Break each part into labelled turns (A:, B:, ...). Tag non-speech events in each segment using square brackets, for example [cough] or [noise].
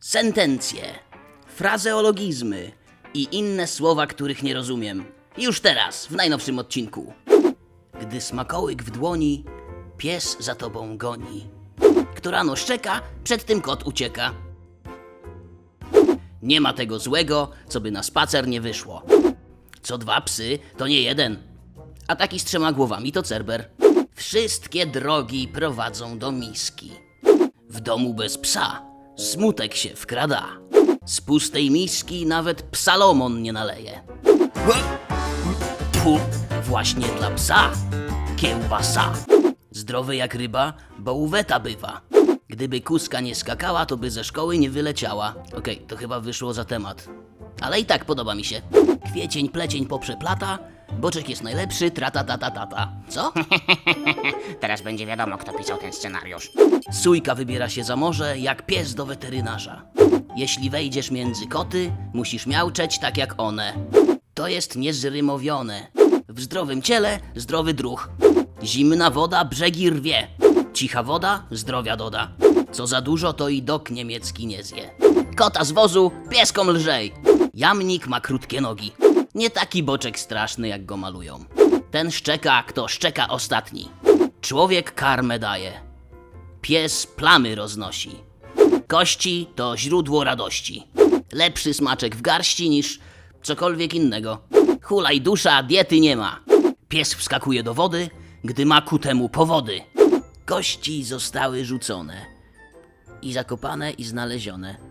A: sentencje, frazeologizmy i inne słowa, których nie rozumiem. Już teraz, w najnowszym odcinku. Gdy smakołyk w dłoni, pies za tobą goni. Kto rano szczeka, przed tym kot ucieka. Nie ma tego złego, co by na spacer nie wyszło. Co dwa psy, to nie jeden. A taki z trzema głowami to cerber. Wszystkie drogi prowadzą do miski. W domu bez psa smutek się wkrada. Z pustej miski nawet psalomon nie naleje. Tfu, właśnie dla psa kiełbasa. Zdrowy jak ryba, bo uweta bywa. Gdyby kuska nie skakała, to by ze szkoły nie wyleciała. Okej, to chyba wyszło za temat. Ale i tak podoba mi się. Kwiecień, plecień poprzeplata, boczek jest najlepszy, trata tata tata. Co? [laughs]
B: Teraz będzie wiadomo, kto pisał ten scenariusz.
A: Sójka wybiera się za morze jak pies do weterynarza. Jeśli wejdziesz między koty, musisz miauczeć tak jak one. To jest niezrymowione. W zdrowym ciele zdrowy druh. Zimna woda brzegi rwie. Cicha woda zdrowia doda. Co za dużo, to i dok niemiecki nie zje. Kota z wozu, pieskom lżej. Jamnik ma krótkie nogi. Nie taki boczek straszny, jak go malują. Ten szczeka, kto szczeka ostatni. Człowiek karmę daje. Pies plamy roznosi. Kości to źródło radości. Lepszy smaczek w garści niż cokolwiek innego. Hulaj dusza, diety nie ma. Pies wskakuje do wody, gdy ma ku temu powody. Kości zostały rzucone. I zakopane, i znalezione.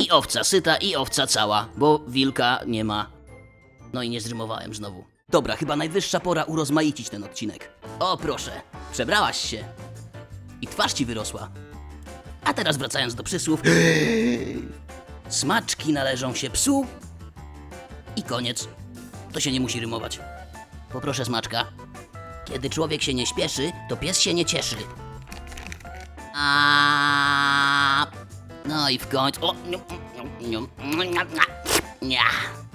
A: I owca syta, i owca cała, bo wilka nie ma. No i nie zrymowałem znowu. Dobra, chyba najwyższa pora urozmaicić ten odcinek. O proszę, przebrałaś się i twarz ci wyrosła. A teraz wracając do przysłów. [gasps] Smaczki należą się psu. I koniec. To się nie musi rymować. Poproszę smaczka. Kiedy człowiek się nie śpieszy, to pies się nie cieszy. A I w końcu. O, niu, niu, niu, niu, niu, niu.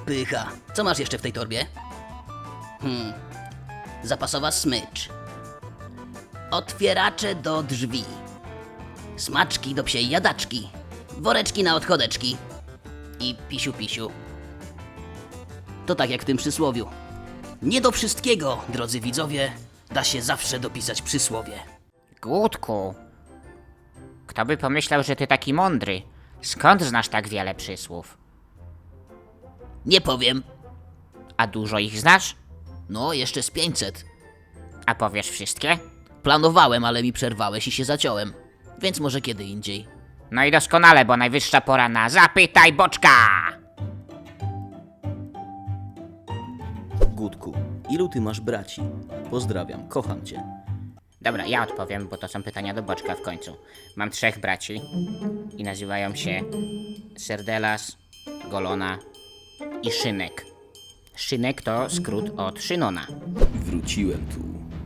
A: Pycha. Co masz jeszcze w tej torbie? Hmm. Zapasowa smycz. Otwieracze do drzwi. Smaczki do psiej jadaczki. Woreczki na odchodeczki. I pisiu pisiu. To tak jak w tym przysłowiu. Nie do wszystkiego, drodzy widzowie, da się zawsze dopisać przysłowie.
B: Głódku. Kto by pomyślał, że ty taki mądry? Skąd znasz tak wiele przysłów?
A: Nie powiem.
B: A dużo ich znasz?
A: No, jeszcze z 500.
B: A powiesz wszystkie?
A: Planowałem, ale mi przerwałeś i się zaciąłem. Więc może kiedy indziej.
B: No i doskonale, bo najwyższa pora na Zapytaj Boczka!
A: Gutku, ilu ty masz braci? Pozdrawiam, kocham cię.
B: Dobra, ja odpowiem, bo to są pytania do Boczka w końcu. Mam trzech braci i nazywają się Serdelas, Golona i Szynek. Szynek to skrót od Szynona.
A: Wróciłem tu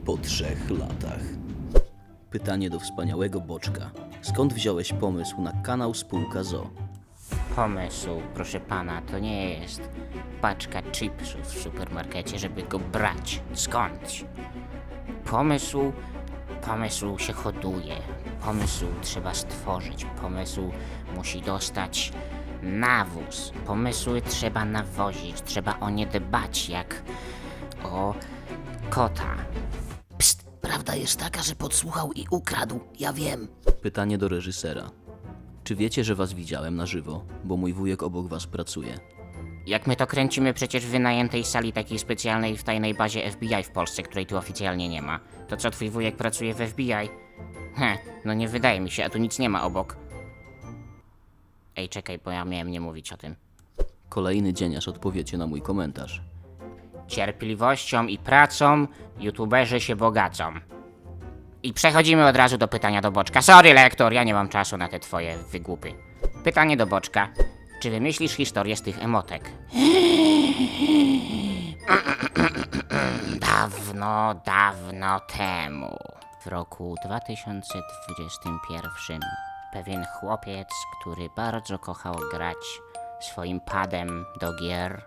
A: po trzech latach. Pytanie do wspaniałego Boczka. Skąd wziąłeś pomysł na kanał Spółka Zo?
B: Pomysł, proszę pana, to nie jest paczka chipsów w supermarkecie, żeby go brać skądś. Pomysł, pomysł się hoduje. Pomysł trzeba stworzyć. Pomysł musi dostać nawóz. Pomysły trzeba nawozić. Trzeba o nie dbać jak o kota.
A: Psst, prawda jest taka, że podsłuchał i ukradł. Ja wiem. Pytanie do reżysera. Czy wiecie, że was widziałem na żywo, bo mój wujek obok was pracuje?
B: Jak my to kręcimy przecież w wynajętej sali takiej specjalnej w tajnej bazie FBI w Polsce, której tu oficjalnie nie ma. To co, twój wujek pracuje w FBI? Heh, no nie wydaje mi się, a tu nic nie ma obok. Ej, czekaj, bo ja miałem nie mówić o tym.
A: Kolejny dzień, aż odpowiecie na mój komentarz.
B: Cierpliwością i pracą youtuberzy się bogacą. I przechodzimy od razu do pytania do Boczka. Sorry, lektor, ja nie mam czasu na te twoje wygłupy. Pytanie do Boczka. Czy wymyślisz historię z tych emotek? Dawno, dawno temu, w roku 2021, pewien chłopiec, który bardzo kochał grać swoim padem do gier,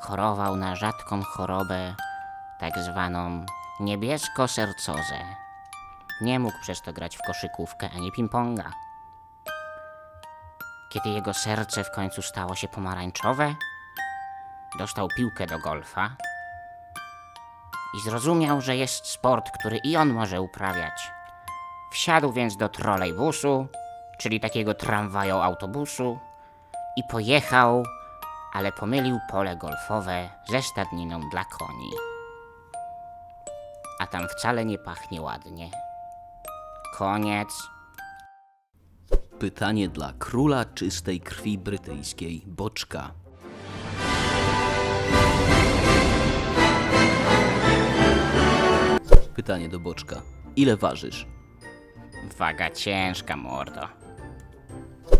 B: chorował na rzadką chorobę, tak zwaną niebiesko-sercozę. Nie mógł przez to grać w koszykówkę ani ping-ponga. Kiedy jego serce w końcu stało się pomarańczowe, dostał piłkę do golfa i zrozumiał, że jest sport, który i on może uprawiać. Wsiadł więc do trolejbusu, czyli takiego tramwaju autobusu i pojechał, ale pomylił pole golfowe ze stadniną dla koni. A tam wcale nie pachnie ładnie. Koniec.
A: Pytanie dla króla czystej krwi brytyjskiej, Boczka. Pytanie do Boczka. Ile ważysz?
B: Waga ciężka, mordo.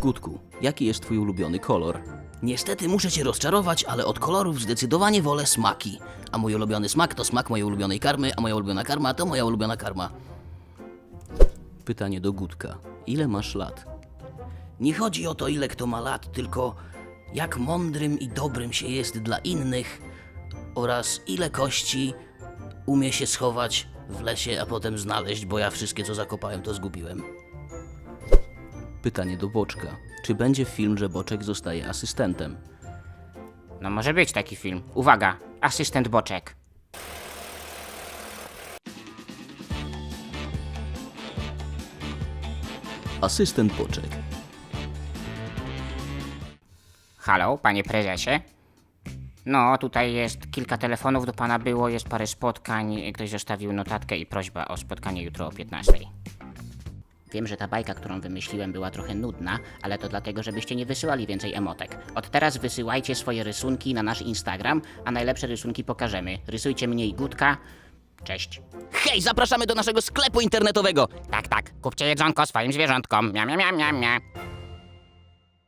A: Gutku, jaki jest twój ulubiony kolor? Niestety muszę cię rozczarować, ale od kolorów zdecydowanie wolę smaki. A mój ulubiony smak to smak mojej ulubionej karmy, a moja ulubiona karma to moja ulubiona karma. Pytanie do Gutka. Ile masz lat? Nie chodzi o to, ile kto ma lat, tylko jak mądrym i dobrym się jest dla innych oraz ile kości umie się schować w lesie, a potem znaleźć, bo ja wszystkie, co zakopałem, to zgubiłem. Pytanie do Boczka. Czy będzie film, że Boczek zostaje asystentem?
B: No może być taki film. Uwaga, asystent Boczek.
A: Asystent Boczek.
B: Halo, panie prezesie? No, tutaj jest kilka telefonów do pana było, jest parę spotkań, ktoś zostawił notatkę i prośba o spotkanie jutro o 15. Wiem, że ta bajka, którą wymyśliłem, była trochę nudna, ale to dlatego, żebyście nie wysyłali więcej emotek. Od teraz wysyłajcie swoje rysunki na nasz Instagram, a najlepsze rysunki pokażemy. Rysujcie mnie i Gutka. Cześć.
A: Hej, zapraszamy do naszego sklepu internetowego!
B: Tak, tak, kupcie jedzonko swoim zwierzątkom. Mia, mia, mia, mia, mia.